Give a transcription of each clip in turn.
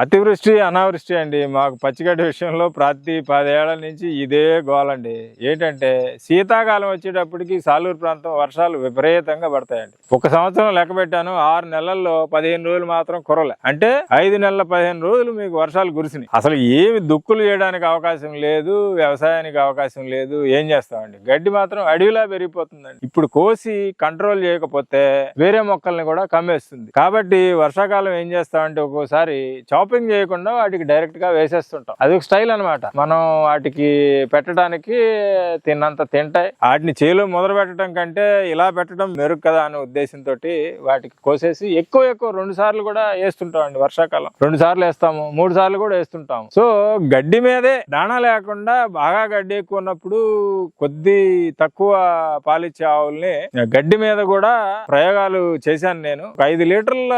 అతివృష్టి అనావృష్టి అండి. మాకు పచ్చిగడ్డి విషయంలో ప్రతి పదేళ్ళ నుంచి ఇదే గోలండి ఏంటంటే శీతాకాలం వచ్చేటప్పటికి సాలూరు ప్రాంతం వర్షాలు విపరీతంగా పడతాయండి. ఒక సంవత్సరం లెక్క పెట్టాను ఆరు నెలల్లో పదిహేను రోజులు మాత్రం కురలే. అంటే ఐదు నెలల పదిహేను రోజులు మీకు వర్షాలు కురిసినాయి. అసలు ఏమి దుక్కులు చేయడానికి అవకాశం లేదు వ్యవసాయానికి అవకాశం లేదు ఏం చేస్తామండి? గడ్డి మాత్రం అడవిలా పెరిగిపోతుందండి. ఇప్పుడు కోసి కంట్రోల్ చేయకపోతే వేరే మొక్కల్ని కూడా కమ్మేస్తుంది. కాబట్టి వర్షాకాలం ఏం చేస్తామంటే ఒక్కోసారి చౌ షాపింగ్ చేయకుండా వాటికి డైరెక్ట్గా వేసేస్తుంటాం. అది ఒక స్టైల్ అన్నమాట. మనం వాటికి పెట్టడానికి తిన్నంత తింటాయి. వాటిని చేలో మొదలు పెట్టడం కంటే ఇలా పెట్టడం మెరుగు కదా అనే ఉద్దేశంతో వాటికి కోసేసి ఎక్కువ ఎక్కువ రెండు సార్లు కూడా వేస్తుంటాం అండి వర్షాకాలం. రెండు సార్లు వేస్తాము మూడు సార్లు కూడా వేస్తుంటాము. సో గడ్డి మీదే దాణా లేకుండా బాగా గడ్డి ఎక్కువ ఉన్నప్పుడు కొద్ది తక్కువ పాలిచ్చే ఆవుల్ని గడ్డి మీద కూడా ప్రయోగాలు చేశాను నేను. ఒక ఐదు లీటర్ల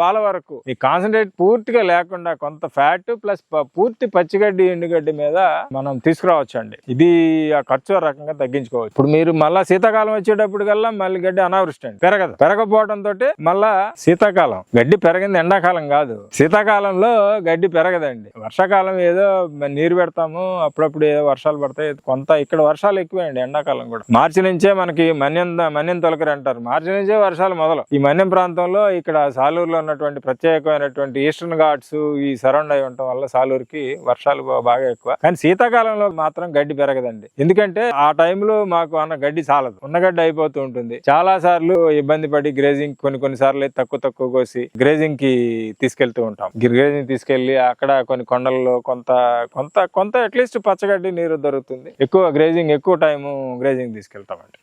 పాల వరకు. ఈ కాన్సన్ట్రేట్ పూర్తిగా లేకుండా కొంత ఫ్యాట్ ప్లస్ పూర్తి పచ్చిగడ్డి ఎండుగడ్డి మీద మనం తీసుకురావచ్చు అండి ఇది ఆ ఖర్చు రకంగా తగ్గించుకోవచ్చు. ఇప్పుడు మీరు మళ్ళా శీతాకాలం వచ్చేటప్పుడు కల్లా మళ్ళీ గడ్డి అనావృష్టి అండి. పెరగదు. పెరగపోవడం తోటి మళ్ళా శీతాకాలం. గడ్డి పెరగింది ఎండాకాలం కాదు. శీతాకాలంలో గడ్డి పెరగదండి. వర్షాకాలం ఏదో నీరు పెడతాము అప్పుడప్పుడు ఏదో వర్షాలు పడతాయి. కొంత ఇక్కడ వర్షాలు ఎక్కువే అండి ఎండాకాలం కూడా. మార్చి నుంచే మనకి మన్యం మన్యం తొలకరి అంటారు. మార్చి నుంచే వర్షాలు మొదలు. ఈ మన్యం ప్రాంతంలో ఇక్కడ సాలూరులో ఉన్నటువంటి ప్రత్యేకమైనటువంటి ఈస్టర్న్ ఘాట్స్ ఈ సరౌండ్ అయి ఉండటం వల్ల సాలూరుకి వర్షాలు బాగా ఎక్కువ. కానీ శీతాకాలంలో మాత్రం గడ్డి పెరగదండి. ఎందుకంటే ఆ టైంలో మాకు అన్న గడ్డి చాలదు ఉన్న గడ్డి అయిపోతూ ఉంటుంది. చాలా సార్లు ఇబ్బంది పడి గ్రేజింగ్ కొన్ని కొన్ని సార్లు అయితే తక్కువ తక్కువ కోసి గ్రేజింగ్కి తీసుకెళ్తూ ఉంటాం. గ్రేజింగ్ తీసుకెళ్ళి అక్కడ కొన్ని కొండల్లో కొంత కొంత కొంత అట్లీస్ట్ పచ్చగడ్డి నీరు దొరుకుతుంది. ఎక్కువ గ్రేజింగ్ ఎక్కువ టైం గ్రేజింగ్ తీసుకెళ్తామండి.